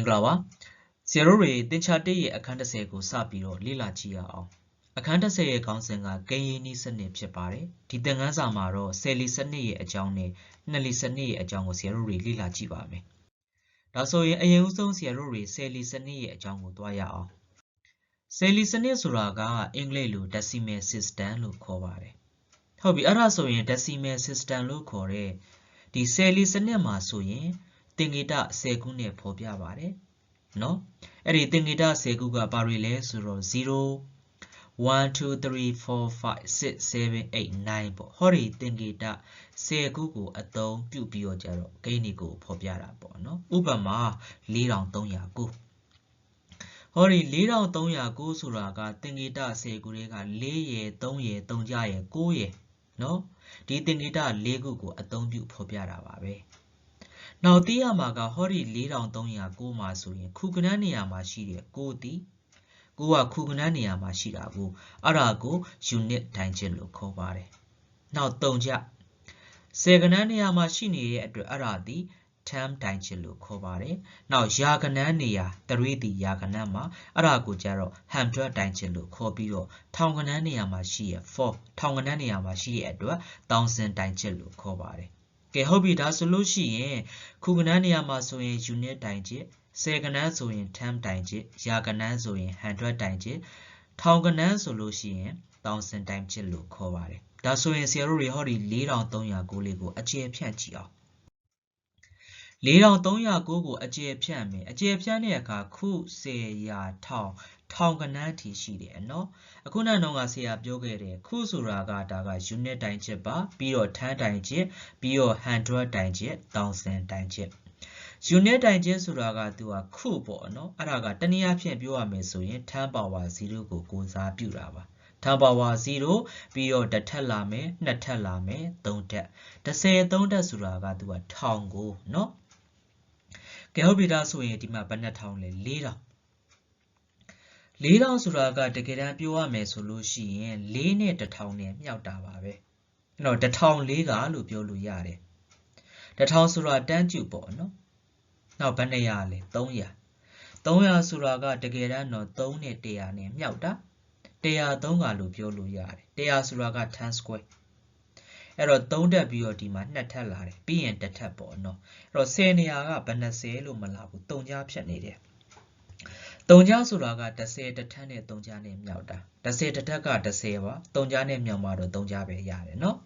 င်္ဂလာပါဆရာတို့တွေတင်ချာတိရဲ့အခန်း30ကိုစပြီးတော့လေ့လာကြည့်ရအောင်အခန်း30ရဲ့ခေါင်းစဉ်ကဂိမ်းရင်းနီးစနစ်ဖြစ်ပါတယ်ဒီသင်ခန်းစာမှာတော့ဆယ်လီစနစ်ရဲ့အကြောင်းနဲ့နှစ်လီစနစ်ရဲ့အကြောင်းကိုဆရာတို့တွေလေ့လာကြည့်ပါမယ်ဒါဆိုရင်အရင်ဦးဆုံးဆရာတို့တွေဆယ်လီစနစ်ရဲ့အကြောင်းကိုသွားရအောင်ဆယ်လီစနစ်ဆိုတာကအင်္ဂလိပ်လို decimal system လို့ခေါ်ပါတယ်ဟုတ်ပြီအဲ့ဒါဆိုရင် decimal system လို့ခေါ်တဲ့ဒီဆယ်လီစနစ်မှာဆိုရင် သင်္ကေတ10ခုနဲ့ဖော်ပြပါတယ်နော်အဲ့ဒီသင်္ကေတ10ခုကဘာတွေလဲဆိုတော့0 1 2 3 4 5 6 7 8 9ပေါ့ဟောဒီသင်္ကေတ10ခုကိုအသုံးပြုပြီးတော့ကြတော့ဂိမ်းတွေကိုဖော်ပြတာပေါ့နော်ဥပမာ4309ဟောဒီ4309ဆိုတာကသင်္ကေတ10ခုတွေက4ရယ်3ရယ်3ကြရယ်9ရယ်နော်ဒီသင်္ကေတ4ခုကိုအသုံးပြုဖော်ပြတာပါပဲ နောက်သိရမှာကဟောဒီ4309မှာဆိုရင်ခုကနန်းနေရာမှာရှိတဲ့6တီကိုကခုကနန်းနေရာမှာရှိတာကိုအဲ့ဒါကို unit တိုင်းချင်းလို့ခေါ်ပါတယ်နောက်3ကြစေကနန်းနေရာမှာရှိနေတဲ့အတွက်အဲ့ဒါဒီ term တိုင်းချင်းလို့ခေါ်ပါတယ်နောက်ယာကနန်းနေရာတရွေးတီယာကနန်းမှာအဲ့ဒါကိုကြတော့ hundred တိုင်းချင်းလို့ခေါ်ပြီးတော့ထောင်ကနန်းနေရာမှာရှိရ4ထောင်ကနန်းနေရာမှာရှိရအတွက်1000တိုင်းချင်းလို့ခေါ်ပါတယ် ကဲဟုတ်ပြီဒါဆိုလို့ရှိရင်ခုကဏ္ဍနေရာမှာဆိုရင် unit တိုင်ချစ်ဆယ်ကဏ္ဍဆိုရင် term တိုင်ချစ်ရာကဏ္ဍဆိုရင်100တိုင်ချစ်ထောင်ကဏ္ဍဆိုလို့ရှိရင်1000တိုင်ချစ်လို့ခေါ်ပါတယ်ဒါဆိုရင်ဆရာတို့တွေဟောဒီ4309လေးကိုအကျယ်ဖြန့်ကြည့်အောင် 4309ကိုအကျယ်ဖြန့်မယ်အကျယ်ဖြန့်တဲ့အခါခု10ရာထောင်ထောင်ကနန်းထိရှိတယ်နော်အခုနတော့ကဆရာပြောခဲ့တယ်ခုဆိုတာကဒါက unit တိုင်းချက်ပါပြီးတော့ tan တိုင်းချက်ပြီးတော့100တိုင်းချက်1000တိုင်းချက် unit တိုင်းချက်ဆိုတာကသူကခုပေါ့နော်အဲ့ဒါကတနည်းအားဖြင့်ပြောရမယ်ဆိုရင် tan power 0ကိုကိုစားပြုတာပါ tan power 0ပြီးတော့တစ်ထပ်လာမယ်နှစ်ထပ်လာမယ်သုံးထပ်30 3ထပ်ဆိုတာကသူက1000ကိုနော်ကဲဟုတ် ပြီဒါဆိုရင်ဒီမှာဘယ်နှထောင်လဲ4000 4000ဆိုတာကတကယ်တမ်းပြောရမယ်ဆိုလို့ရှိရင်4နဲ့1000နဲ့မြောက်တာပါပဲအဲ့တော့1004ကလို့ပြောလို့ရတယ်1000ဆိုတာတန်းကျူပေါ့နော်နောက်ဘယ်နှရလဲ300 300ဆိုတာကတကယ်တမ်းတော့3နဲ့100နဲ့မြောက်တာ103ကလို့ပြောလို့ရတယ်100ဆိုတာက10 square အဲ့တော့3တက်ပြီးတော့ဒီမှာ2ထပ်လာတယ်ပြီးရင်တစ်ထပ်ပေါ့နော်အဲ့တော့10နေရာကဘယ်20လို့မလာဘူး3ကြားဖြတ်နေတယ်3ကြားဆိုတာက30တစ်ထပ်နဲ့3ကြားနဲ့မြောက်တာ30တစ်ထက်က30ပါ3ကြားနဲ့မြောက်မှတော့3ကြားပဲရတယ်နော်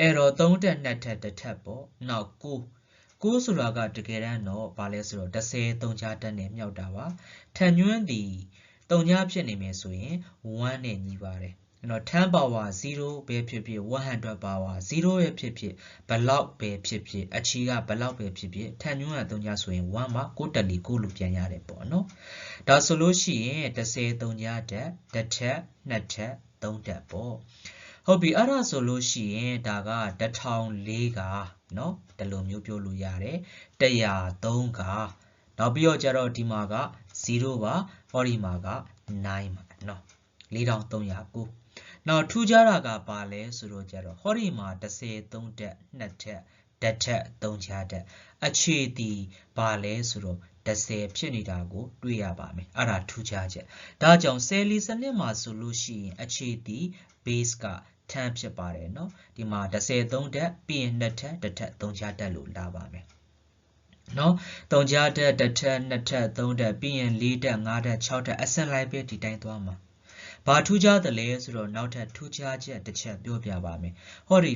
အဲ့တော့3တက်2ထပ်တစ်ထပ်ပေါ့နောက်9 9ဆိုတာကတကယ်တမ်းတော့ဘာလဲဆိုတော့30 3ကြားတက်နဲ့မြောက်တာပါထန်ညွန်းသည်3ကြားဖြစ်နေမယ်ဆိုရင်1နဲ့ညီပါတယ် အဲ့တော့10 power 0ပဲဖြစ်ဖြစ်100 power 0ပဲဖြစ်ဖြစ်ဘလောက်ပဲဖြစ်ဖြစ်အချီကဘလောက်ပဲဖြစ်ဖြစ်ထန်ညွန်းက3ညဆိုရင်1မှာ6တက်လီ6လို့ပြန်ရတယ်ပေါ့နော်ဒါဆိုလို့ရှိရင်30 3ညတက်တစ်ထက်နှစ်ထက်3တက်ပေါ့ဟုတ်ပြီအဲ့ဒါဆိုလို့ရှိရင်ဒါက1004ကเนาะဒီလိုမျိုးပြောလို့ရတယ်103ကနောက်ပြီးတော့ကျတော့ဒီမှာက0ပါဟောဒီမှာက9ပါเนาะ4309 နောက်ထူးခြားတာကပါလဲဆိုတော့ကြတော့ဟောဒီမှာ33တက်2တက်တက်တက်3ချတက်အခြေတီပါလဲဆိုတော့10ဖြစ်နေတာကိုတွေ့ရပါမယ်အဲ့ဒါထူးခြားချက်ဒါကြောင့်ဆယ်လီစနစ်မှာဆိုလို့ရှိရင်အခြေတီ base က10ဖြစ်ပါတယ်เนาะဒီမှာ33တက်ပြီးရင်2တက်1တက်3ချတက်လို့လာပါမယ်နော်3ချတက်1တက်2တက်3တက်ပြီးရင်4တက်5တက်6တက်အစင်လိုက်ပဲဒီတိုင်းသွားမှာ ဘာထူးခြားသလဲဆိုတော့နောက်ထပ်ထူးခြားချက်တစ်ချက်ပြောပြပါမယ်ဟောဒီ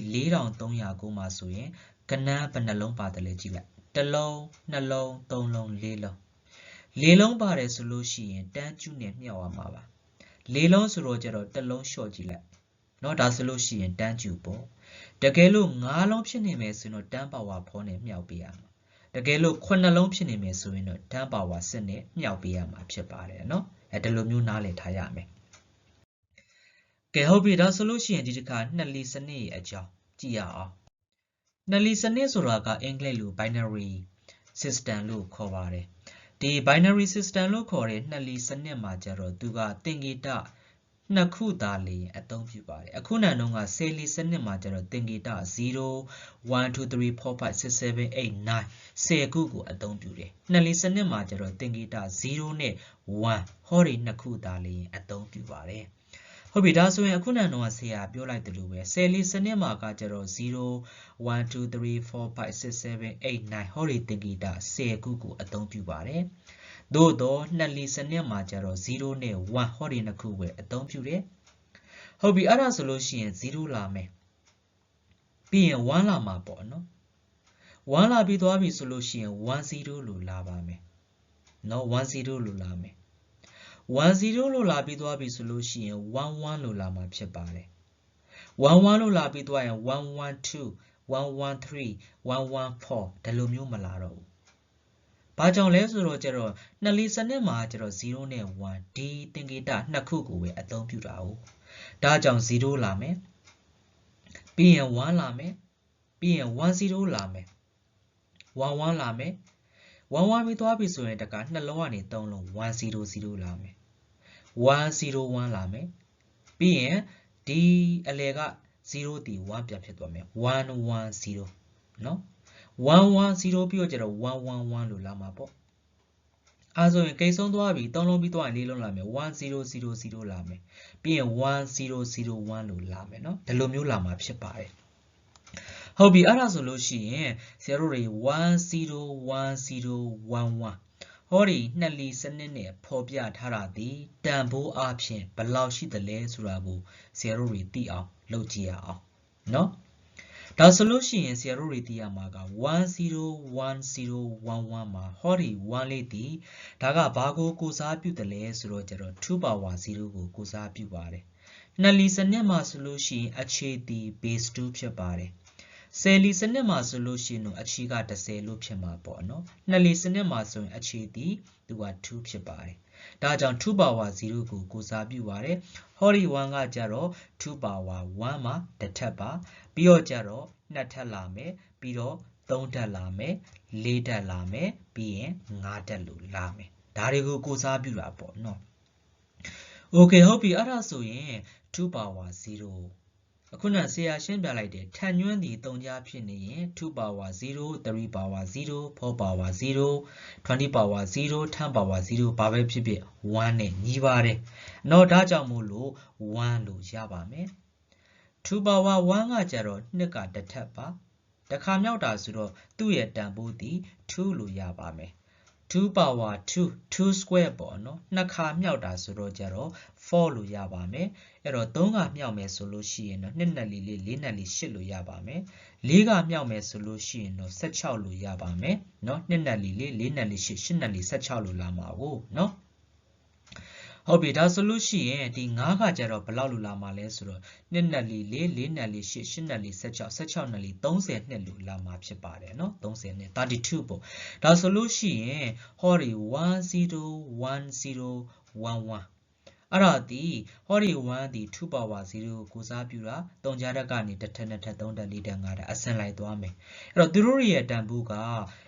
4309မှာဆိုရင်ကနန်းဘယ်နှလုံးပါတယ်လဲကြည့်လိုက်တစ်လုံးနှလုံးသုံးလုံးလေးလုံးလေးလုံးပါတယ်ဆိုလို့ရှိရင်တန်းကျူးနဲ့မြောက်ရမှာပါလေးလုံးဆိုတော့ကျတော့တစ်လုံးလျှော့ကြည့်လိုက်เนาะဒါဆိုလို့ရှိရင်တန်းကျူပေါ့တကယ်လို့၅လုံးဖြစ်နေမယ်ဆိုရင်တော့တန်းပါဝါဖောနဲ့မြောက်ပေးရမှာတကယ်လို့ခုနှစ်လုံးဖြစ်နေမယ်ဆိုရင်တော့တန်းပါဝါစစ်နဲ့မြောက်ပေးရမှာဖြစ်ပါတယ်เนาะအဲဒီလိုမျိုးနားလည်ထားရမယ် ကဲဟုတ်ပြီဒါဆိုလို့ရှိရင်ဒီတစ်ခါနှစ်လီစနစ်ရဲ့အကြောင်းကြည့်ရအောင်နှစ်လီစနစ်ဆိုတာကအင်္ဂလိပ်လို binary system လို့ခေါ်ပါတယ်ဒီ binary system လို့ခေါ်တဲ့နှစ်လီစနစ်မှာကျတော့သူကသင်္ကေတနှစ်ခုသာလျင်အသုံးပြုပါတယ်အခုနန်တော့ကဆယ်လီစနစ်မှာကျတော့သင်္ကေတ0 1 2 3 4 5 6 7 8 9 10ခုကိုအသုံးပြုတယ်နှစ်လီစနစ်မှာကျတော့သင်္ကေတ0နဲ့1ဟောဒီနှစ်ခုသာလျင်အသုံးပြုပါတယ် ဟုတ်ပြီဒါဆိုရင်အခုနန်တော့ဆရာပြောလိုက်တယ်လို့ပဲဆယ်လီစနစ်မှာကကျတော့0 1 2 3 4 5 6 7 8 9ဟောဒီသင်္ကေတ10ခုကိုအသုံးပြုပါတယ်သို့တော့နှစ်လီစနစ်မှာကျတော့0နဲ့1ဟောဒီနှစ်ခုပဲအသုံးပြုတယ်ဟုတ်ပြီအဲ့ဒါဆိုလို့ရှိရင်0လာမယ်ပြီးရင်1လာမှာပေါ့နော်1လာပြီးသွားပြီဆိုလို့ရှိရင်10လို့လာပါမယ်နော်10လို့လာမယ် 10လို့လာပြီးသွားပြီဆိုလို့ရှိရင်11လို့လာမှာဖြစ်ပါတယ်11လို့လာပြီးသွားရင်112 113 114ဒီလိုမျိုးမလာတော့ဘူးဘာကြောင့်လဲဆိုတော့ကျတော့နှစ်လီစနစ်မှာကျတော့0နဲ့1ဒီသင်္ကေတနှစ်ခုကိုပဲအသုံးပြုတာ哦ဒါကြောင့်0လာမယ်ပြီးရင်1လာမယ်ပြီးရင်10လာမယ်11လာမယ်11ပြီးသွားပြီဆိုရင်တကနှလုံးကနေ3လုံး100လာမယ် 101လာမယ်ပြီးရင်ဒီအလဲက0တီ1ပြဖြစ်သွားမယ်110နော်110ပြီးတော့ကျတော့111လို့လာမှာပေါ့အဲဆိုရင်ကိန်းဆုံးသွားပြီ၃လုံးပြီးသွားရင်၄လုံးလာမယ်1000လာမယ်ပြီးရင်1001လို့လာမယ်နော်ဒီလိုမျိုးလာမှာဖြစ်ပါတယ်ဟုတ်ပြီအဲ့ဒါဆိုလို့ရှိရင်ဆရာတို့တွေ1010111 ဟောဒီနှစ်လီစနစ်နဲ့ဖော်ပြထားတာဒီတန်ဖိုးအဖြစ်ဘယ်လောက်ရှိသလဲဆိုတာကိုဆရာတို့တွေသိအောင်လုပ်ကြည့်ရအောင်เนาะဒါဆိုလို့ရှိရင်ဆရာတို့တွေသိရမှာက101011မှာဟောဒီ1လေးဒီဒါကဘာကိုကိုစားပြုတယ်လဲဆိုတော့ကျတော့2 power 0ကိုကိုစားပြုပါတယ်နှစ်လီစနစ်မှာဆိုလို့ရှိရင်အခြေတီ base 2ဖြစ်ပါတယ် ဆယ်လီစနစ်မှာဆိုလို့ရှိရင်တော့အခြေက30လို့ဖြစ်မှာပေါ့နော်နှစ်လီစနစ်မှာဆိုရင်အခြေဒီသူက2ဖြစ်ပါတယ်ဒါကြောင့်2 power 0ကိုကိုစားပြုပါတယ်ဟော်ရီ1ကကြတော့2 power 1မှာတစ်ထပ်ပါပြီးတော့ကြတော့နှစ်ထပ်လာမယ်ပြီးတော့3ဓာတ်လာမယ်4ဓာတ်လာမယ်ပြီးရင်5ဓာတ်လို့လာမယ်ဒါတွေကိုကိုစားပြုတာပေါ့နော် Okay ဟုတ်ပြီအဲ့ဒါဆိုရင်2 power 0 ခုနဆရာရှင်းပြလိုက်တယ်ထန်ညွှန်းသည်3ကြားဖြစ်နေရင်2 power 0 3 power 0 4 power 0 20 power 0 10 power 0ဘာပဲဖြစ်ဖြစ်1နဲ့ညီပါတယ်။တော့ဒါကြောင့်မို့လို့1လို့ရပါမယ်။2 power 1ကကြတော့2ကတစ်ထပ်ပါ။တစ်ခါမြောက်တာဆိုတော့သူ့ရဲ့တန်ဖိုးသည်2လို့ရပါမယ် 2 power 2 2 square ပေါ့နော်နှစ်ခါမြောက်တာဆိုတော့ကြတော့4လို့ရပါမယ်အဲ့တော့3ကမြောက်မယ်ဆိုလို့ရှိရင်တော့2နဲ့4လေး4နဲ့4 8လို့ရပါမယ်4ကမြောက်မယ်ဆိုလို့ရှိရင်တော့16လို့ရပါမယ်နော်2နဲ့4လေး4နဲ့4 8 8နဲ့4 16လို့လာမှာကိုနော် ဟုတ်ပြီဒါဆိုလို့ရှိရင်ဒီ9ကကြတော့ဘယ်လောက်လိုလာမှာလဲဆိုတော့2နဲ့လေး4 4နဲ့လေး8 8နဲ့လေး16 16နဲ့လေး30နဲ့လိုလာမှာဖြစ်ပါတယ်နော်30နဲ့32ပေါ့ဒါဆိုလို့ရှိရင်ဟောဒီ101011အဲ့ဒါဒီဟောဒီ1ဒီ2 power 0ကိုစားပြူတာ၃ကြားတက်ကနေတစ်ထက်နှစ်ထက်၃တက်၄တက်၅တက်အစင်လိုက်သွားမယ်အဲ့တော့သူတို့ရဲ့တန်ဖိုးက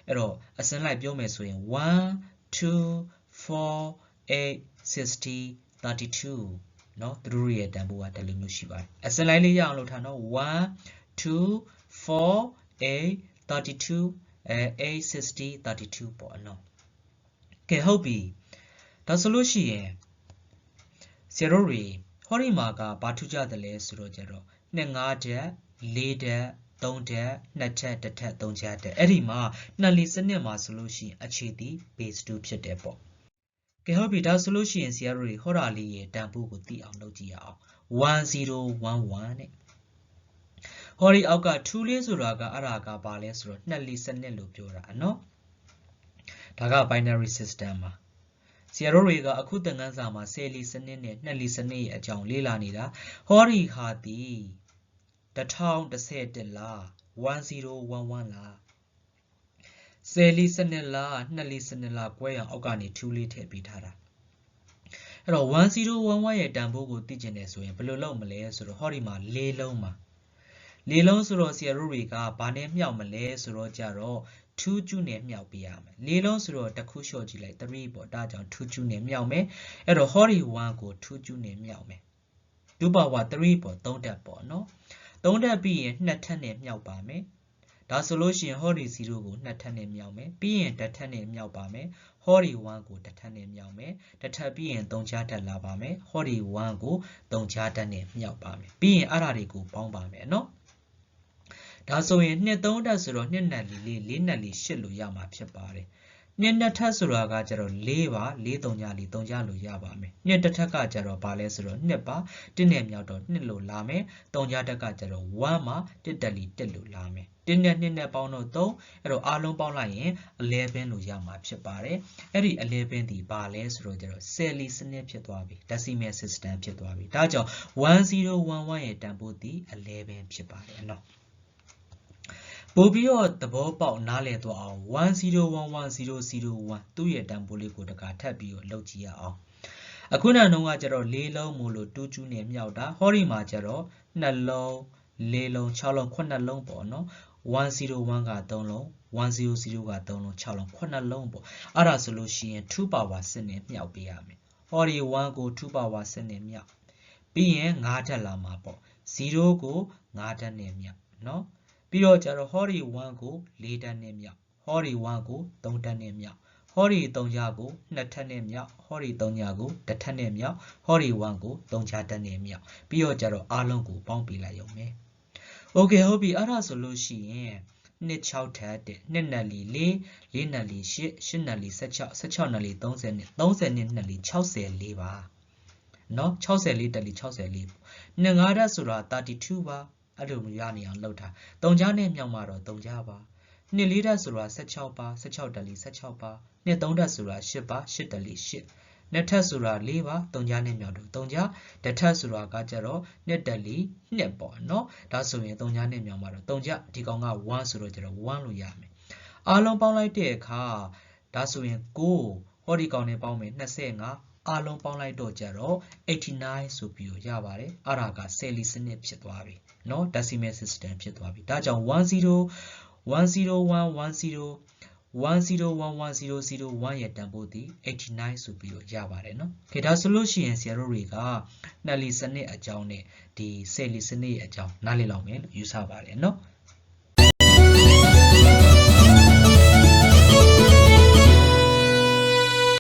အဲ့တော့အစင်လိုက်ပြောမယ်ဆိုရင်1 2 4 8 60 32เนาะသူတို့ရဲ့တန်ဖိုးကဒီလိုမျိုးရှိပါတယ်အစင်လိုက်လေးရအောင်လုပ်ထားနော်1 2 4 8 32အဲ8 60 32ပေါ့နော်ကဲဟုတ်ပြီဒါဆိုလို့ရှိရင်ဆရာတို့တွေဟောဒီမှာကဘာထူးကြတယ်လဲဆိုတော့ကျတော့2 5တက်4တက်3တက်2ချက်တစ်ထက်3ချက်တက်အဲ့ဒီမှာနှစ်လီစနစ်မှာဆိုလို့ရှိရင်အခြေတီ base 2ဖြစ်တယ်ပေါ့ ကဲဟုတ်ပြီဒါဆိုလို့ရှိရင်ဆရာတို့တွေဟောတာလေးရဲ့တန်ဖိုးကိုသိအောင်လုပ်ကြည့်ရအောင်1011နဲ့ဟောဒီအောက်က2လေးဆိုတာကအဲ့ဒါကဘာလဲဆိုတော့နှစ်လီစနစ်လို့ပြောတာနော်ဒါက binary system ပါဆရာတို့တွေကအခုသင်ခန်းစာမှာ10လီစနစ်နဲ့2လီစနစ်ရဲ့အကြောင်းလေ့လာနေတာဟောဒီဟာဒီ1011လား1011လား 10လီစနစ်လား2လီစနစ်လား꿰ရအောင်အောက်ကနေ2လေးထည့်ပေးထားတာအဲ့တော့1011ရဲ့တန်ဖိုးကိုသိကျင်တယ်ဆိုရင်ဘယ်လိုလုပ်မလဲဆိုတော့ဟောဒီမှာ၄လုံးမှာ၄လုံးဆိုတော့ဆရာတို့တွေကဘာနဲ့မြောက်မလဲဆိုတော့ကြတော့2ကျူးနဲ့မြောက်ပေးရမယ်၄လုံးဆိုတော့တစ်ခုလျှော့ကြည့်လိုက်3ပေါ့ဒါကြောင့်2ကျူးနဲ့မြောက်မယ်အဲ့တော့ဟောဒီ1ကို2ကျူးနဲ့မြောက်မယ်2 power 3ပေါ့3တက်ပေါ့နော်3တက်ပြီးရင်2ထပ်နဲ့မြောက်ပါမယ် ဒါဆိုလို့ရှိရင်ဟောဒီ0ကို2ထပ်နဲ့မြောက်မယ်ပြီးရင်တစ်ထပ်နဲ့မြောက်ပါမယ်ဟောဒီ1ကိုတစ်ထပ်နဲ့မြောက်မယ်တစ်ထပ်ပြီးရင်3ချတက်လာပါမယ်ဟောဒီ1ကို3ချတက်နဲ့မြောက်ပါမယ်ပြီးရင်အဲ့ဒါတွေကိုပေါင်းပါမယ်နော်ဒါဆိုရင်2 3တက်ဆိုတော့2နက်လီလေး4နက်လီ8လို့ရမှာဖြစ်ပါတယ် နှစ်နှစ်ထပ်ဆိုတာကကျတော့၄ပါ၄၃ည၄၃ညလို့ရပါမယ်နှစ်တစ်ထက်ကကျတော့ဘာလဲဆိုတော့နှစ်ပါတစ်နဲ့မြောက်တော့နှစ်လို့လာမယ်၃ညတက်ကကျတော့1မှာတစ်တက်လီတစ်လို့လာမယ်တစ်နဲ့နှစ်နဲ့ပေါင်းတော့3အဲ့တော့အားလုံးပေါင်းလိုက်ရင်11လို့ရမှာဖြစ်ပါတယ်အဲ့ဒီ11ဒီဘာလဲဆိုတော့ကျတော့ cell စနစ်ဖြစ်သွားပြီ decimal system ဖြစ်သွားပြီဒါကြောင့်1011ရဲ့တန်ဖိုးဒီ11ဖြစ်ပါတယ်နော် ပို့ပြီးတော့သဘောပေါက်နားလည်သွားအောင်10110001သူ့ရဲ့တန်ဖိုးလေးကိုတခါထပ်ပြီးတော့လုပ်ကြည့်ရအောင်အခုနောက်တော့ကကျတော့၄လုံးမို့လို့တူးကျူးနဲ့မြောက်တာဟောဒီမှာကျတော့2လုံး၄လုံး6လုံး9လုံးပေါ့နော်101က3လုံး100က3လုံး6လုံး9လုံးပေါ့အဲ့ဒါဆိုလို့ရှိရင်2 power စစ်နဲ့မြောက်ပေးရမယ်ဟောဒီ1ကို2 power စစ်နဲ့မြောက်ပြီးရင်5တက်လာမှာပေါ့0ကို5တက်နဲ့မြောက်နော် ပြီးတော့ကျတော့ hori 1ကို၄တန်းနဲ့မြောက် hori 1ကို3တန်းနဲ့မြောက် hori 3ညာကို2ထပ်နဲ့မြောက် hori 3ညာကို1ထပ်နဲ့မြောက် hori 1ကို3ချတန်းနဲ့မြောက်ပြီးတော့ကျတော့အားလုံးကိုပေါင်းပြလိုက်ရုံပဲ။ Okay ဟုတ်ပြီအဲ့ဒါဆိုလို့ရှိရင်နှစ်6ထပ်တဲ့နှစ်နက်လီ၄၄နက်လီ၈၈နက်လီ16 16နက်လီ30နဲ့30နဲ့နက်လီ64ပါ။နော်64တက်လီ64နှစ်ငါးဓာတ်ဆိုတာ32ပါ အဲ့လိုမျိုးရနေအောင်လုပ်တာတုံကြားနဲ့မြောက်မှာတော့တုံကြားပါနှစ်လေးဓာတ်ဆိုတာ16ပါ16တက်လီ16ပါနှစ်သုံးဓာတ်ဆိုတာ8ပါ8တက်လီ8နှစ်ထပ်ဆိုတာ4ပါတုံကြားနဲ့မြောက်တော့တုံကြားတစ်ထပ်ဆိုတာကကြတော့နှစ်တက်လီ2ပေါ့နော်ဒါဆိုရင်တုံကြားနဲ့မြောက်မှာတော့တုံကြားဒီကောင်က1ဆိုတော့ကြတော့1လို့ရမယ်အားလုံးပေါင်းလိုက်တဲ့အခါဒါဆိုရင်9ဟောဒီကောင်နဲ့ပေါင်းမယ်25 အားလုံးပေါင်းလိုက်တော့ကြတော့89ဆိုပြီးရပါတယ်အဲ့ဒါကဆယ်လီစနစ်ဖြစ်သွားပြီเนาะ decimal system ဖြစ်သွားပြီဒါကြောင့်10 10110 10110001ရဲ့တန်ဖိုးသည်89ဆိုပြီးတော့ရပါတယ်เนาะခေဒါဆိုလို့ရှိရင်ဆရာတို့တွေကနှစ်လီစနစ်အကြောင်းနဲ့ဒီဆယ်လီစနစ်ရဲ့အကြောင်းနားလည်လောက်မယ်လို့ယူဆပါတယ်เนาะ